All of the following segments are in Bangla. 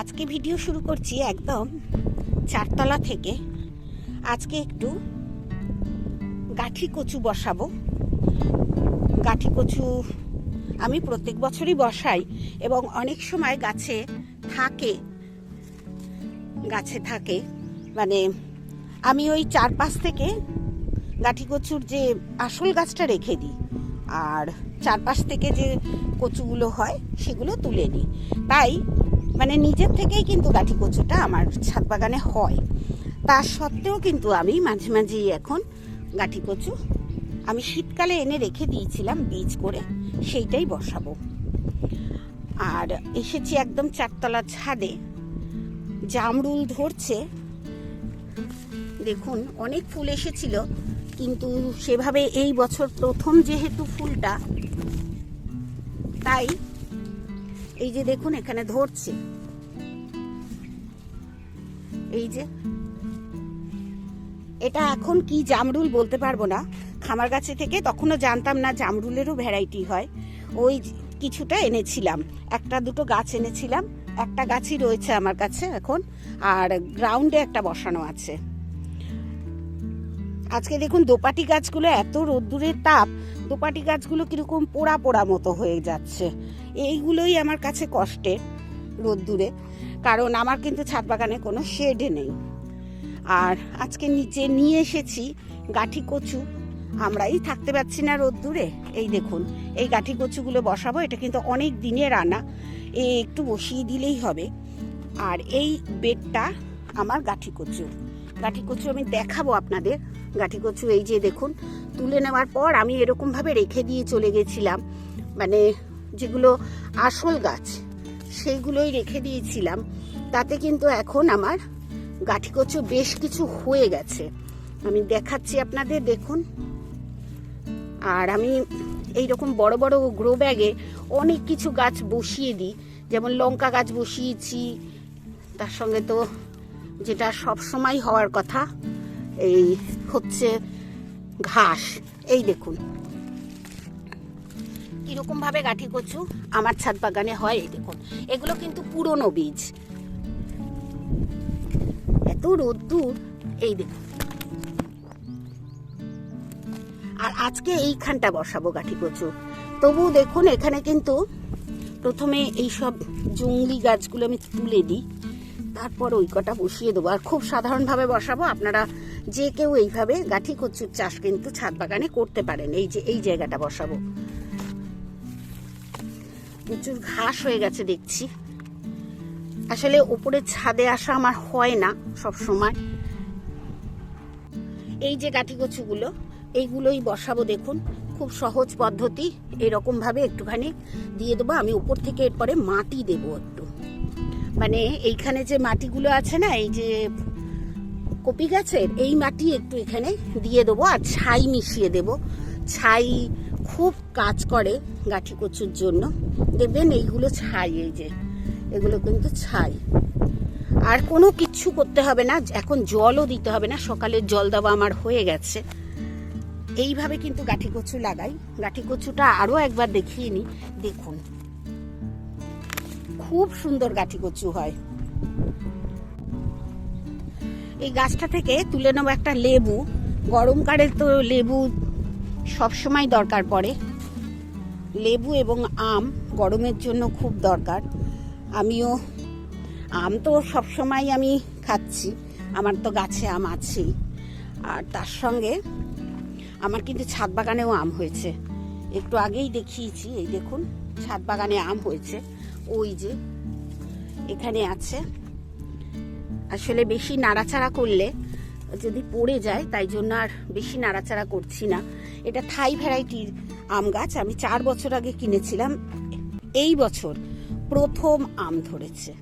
আজকে ভিডিও শুরু করছি একদম চারতলা থেকে। আজকে একটু গাঠি কচু বসাবো। গাঠি কচু আমি প্রত্যেক বছরই বসাই এবং অনেক সময় গাছে থাকে গাছে থাকে। মানে আমি ওই চারপাশ থেকে গাঠি কচুর যে আসল গাছটা রেখে দিই আর চারপাশ থেকে যে কচুগুলো হয় সেগুলো তুলে নিই। তাই মানে নিজের থেকেই কিন্তু গাঠি কচুটা আমার ছাদ বাগানে হয়। তা সত্ত্বেও কিন্তু আমি মাঝে মাঝেই এখন গাঠি কচু আমি শীতকালে এনে রেখে দিয়েছিলাম বীজ করে, সেইটাই বসাবো। আর এসেছি একদম চারতলা ছাদে। জামরুল ধরছে। দেখুন, অনেক ফুল এসেছিল, কিন্তু সেভাবে এই বছর প্রথম যেহেতু ফুলটা, তাই এই যে দেখুন, এখানে ধরছে। এই যে। এটা এখন কি জামরুল বলতে পারব না। খামার গাছে থেকে তখনও জানতাম না জামরুলেরও ভ্যারাইটি হয়। ওই কিছুটা এনেছিলাম। একটা দুটো গাছ এনেছিলাম। একটা গাছই রয়েছে আমার কাছে এখন। আর গ্রাউন্ডে একটা বসানো আছে। আজকে দেখুন দোপাটি গাছগুলো এত রোদ্দুরের তাপ, দোপাটি গাছগুলো কীরকম পোড়া পোড়া মতো হয়ে যাচ্ছে। এইগুলোই আমার কাছে কষ্টের রোদ্দুরে, কারণ আমার কিন্তু ছাদ বাগানে কোনো শেড নেই। আর আজকে নিচে নিয়ে এসেছি গাঠি কচু। আমরাই থাকতে পারছি না রোদ্দুরে। এই দেখুন, এই গাঠি কচুগুলো বসাবো, এটা কিন্তু অনেক দিনের আনা। এই একটু বসিয়ে দিলেই হবে। আর এই বেডটা আমার গাঠি কচুর। গাঠি কচু আমি দেখাবো আপনাদের। গাঠি কচু এই যে দেখুন, তুলে নেওয়ার পর আমি এরকমভাবে রেখে দিয়ে চলে গেছিলাম। মানে যেগুলো আসল গাছ, সেইগুলোই রেখে দিয়েছিলাম। তাতে কিন্তু এখন আমার গাঠি কচু বেশ কিছু হয়ে গেছে। আমি দেখাচ্ছি আপনাদের, দেখুন। আর আমি এই রকম বড় বড় গ্রো ব্যাগে অনেক কিছু গাছ বসিয়ে দিই। যেমন লঙ্কা গাছ বসিয়েছি, তার সঙ্গে তো যেটা সব সময় হওয়ার কথা, এই হচ্ছে ঘাস। এই দেখুন। কীরকম ভাবে গাঠি কচু আমার ছাদ বাগানে হয়, এই দেখুন। এগুলো কিন্তু পুরনো বীজ। এত রোদ্দুর, এই দেখুন। আর আজকে এইখানটা বসাবো গাঠি কচু। তবু দেখুন, এখানে কিন্তু প্রথমে এই সব জঙ্গলি গাছগুলো আমি তুলে দিই তারপর ওই কটা বসিয়ে দেবো। আর খুব সাধারণভাবে বসাবো, আপনারা যে কেউ এইভাবে গাঠি কচুর চাষ কিন্তু ছাদ বাগানে করতে পারেন। এই যে, এই জায়গাটা বসাবো। প্রচুর ঘাস হয়ে গেছে দেখছি। আসলে উপরে ছাদে আসা আমার হয় না সব সময়। এই যে গাঠি কচুগুলো, এইগুলোই বসাবো দেখুন। খুব সহজ পদ্ধতি এরকম ভাবে একটুখানি দিয়ে দেবো। আমি উপর থেকে এরপরে মাটি দেবো একটু। মানে এইখানে যে মাটিগুলো আছে না, এই যে কপি গাছের, এই মাটি একটু এখানে দিয়ে দেবো আর ছাই মিশিয়ে দেব। ছাই খুব কাজ করে গাঠি কচুর জন্য। দেখবেন এইগুলো ছাই, এই যে এগুলো কিন্তু ছাই। আর কোনো কিচ্ছু করতে হবে না, এখন জলও দিতে হবে না, সকালের জল দেওয়া আমার হয়ে গেছে। এইভাবে কিন্তু গাঠি কচু লাগাই। গাঠি কচুটা আরও একবার দেখিয়ে নিই, দেখুন। খুব সুন্দর গাঠি কচু হয়। এই গাছটা থেকে তুলে নেব একটা লেবু। গরমকালে তো লেবু সবসময় দরকার পড়ে। লেবু এবং আম গরমের জন্য খুব দরকার। আমিও আম তো সবসময় আমি খাচ্ছি, আমার তো গাছে আম আছেই। আর তার সঙ্গে আমার কিন্তু ছাদ বাগানেও আম হয়েছে। একটু আগেই দেখিয়েছি, এই দেখুন, ছাদ বাগানে আম হয়েছে। ওই যে, এখানে আছে। আসলে বেশি নাড়াচাড়া করলে যদি পড়ে যায়, তাই জন্য আর বেশি নাড়াচাড়া করছি না। এটা থাই ভ্যারাইটির আম গাছ, আমি চার বছর আগে কিনেছিলাম। এই বছর প্রথম আম ধরেছে।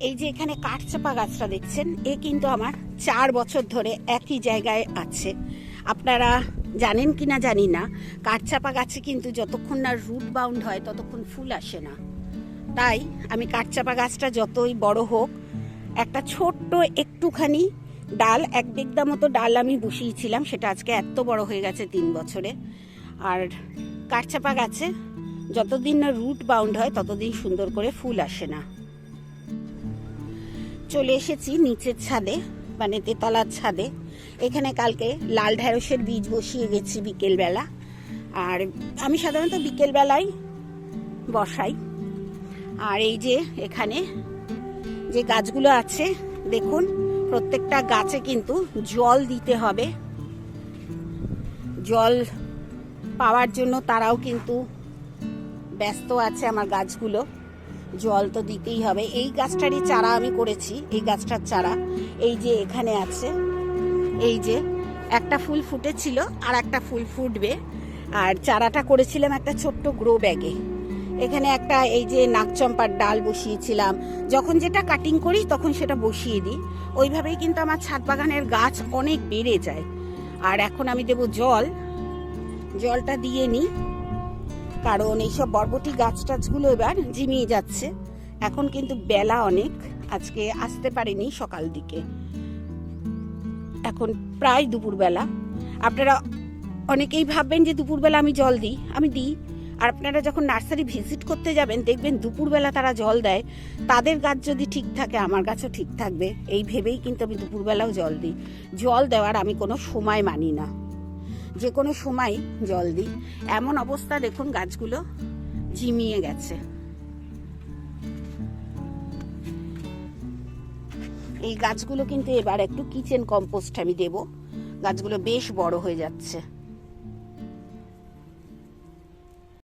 এই যে এখানে কাঠচাপা গাছটা দেখছেন, এ কিন্তু আমার চার বছর ধরে একই জায়গায় আছে। আপনারা জানেন কি না জানি না কাঠচাপা গাছে কিন্তু যতক্ষণ না রুট বাউন্ড হয় ততক্ষণ ফুল আসে না। তাই আমি কাঠচাপা গাছটা যতই বড় হোক, একটা ছোট্ট একটুখানি ডাল, এক বেগদা মতো ডাল আমি বসিয়েছিলাম, সেটা আজকে এত বড় হয়ে গেছে তিন বছরে। আর কাঠচাপা গাছে যতদিন না রুট বাউন্ড হয় ততদিন সুন্দর করে ফুল আসে না। চলে এসেছি নিচের ছাদে মানে তেতলার ছাদে। এখানে কালকে লাল ঢ্যাঁড়সের বীজ বসিয়ে গেছি বিকেলবেলা। আর আমি সাধারণত বিকেলবেলায় বসাই। আর এই যে এখানে যে গাছগুলো আছে, দেখুন, প্রত্যেকটা গাছে কিন্তু জল দিতে হবে। জল পাওয়ার জন্য তারাও কিন্তু ব্যস্ত আছে আমার গাছগুলো। জল তো দিতেই হবে। এই গাছটারই চারা আমি করেছি, এই গাছটার চারা। এই যে এখানে আছে এই যে, একটা ফুল ফুটেছিল আর একটা ফুল ফুটবে। আর চারাটা করেছিলাম একটা ছোট্ট গ্রো ব্যাগে এখানে একটা এই যে নাকচম্পার ডাল বসিয়েছিলাম। যখন যেটা কাটিং করি তখন সেটা বসিয়ে দিই। ওইভাবেই কিন্তু আমার ছাদ বাগানের গাছ অনেক বেড়ে যায়। আর এখন আমি দেব জল। জলটা দিয়ে নিই। কারণ এইসব বরবটি গাছ টাছগুলো এবার জিমিয়ে যাচ্ছে। এখন কিন্তু বেলা অনেক। আজকে আসতে পারেনি সকাল দিকে। এখন প্রায় দুপুরবেলা। আপনারা অনেকেই ভাববেন যে দুপুরবেলা আমি জল দিই। আমি দিই। আর আপনারা যখন নার্সারি ভিজিট করতে যাবেন, দেখবেন দুপুরবেলা তারা জল দেয়। তাদের গাছ যদি ঠিক থাকে, আমার গাছও ঠিক থাকবে। এই ভেবেই কিন্তু আমি দুপুরবেলাও জল দিই। জল দেওয়ার আমি কোনো সময় মানি না। যে কোনো সময় জল দিই। এমন অবস্থা দেখুন গাছগুলো ঝিমিয়ে গেছে। এই গাছগুলো কিন্তু এবার একটু কিচেন কম্পোস্ট আমি দেব। গাছগুলো বেশ বড় হয়ে যাচ্ছে।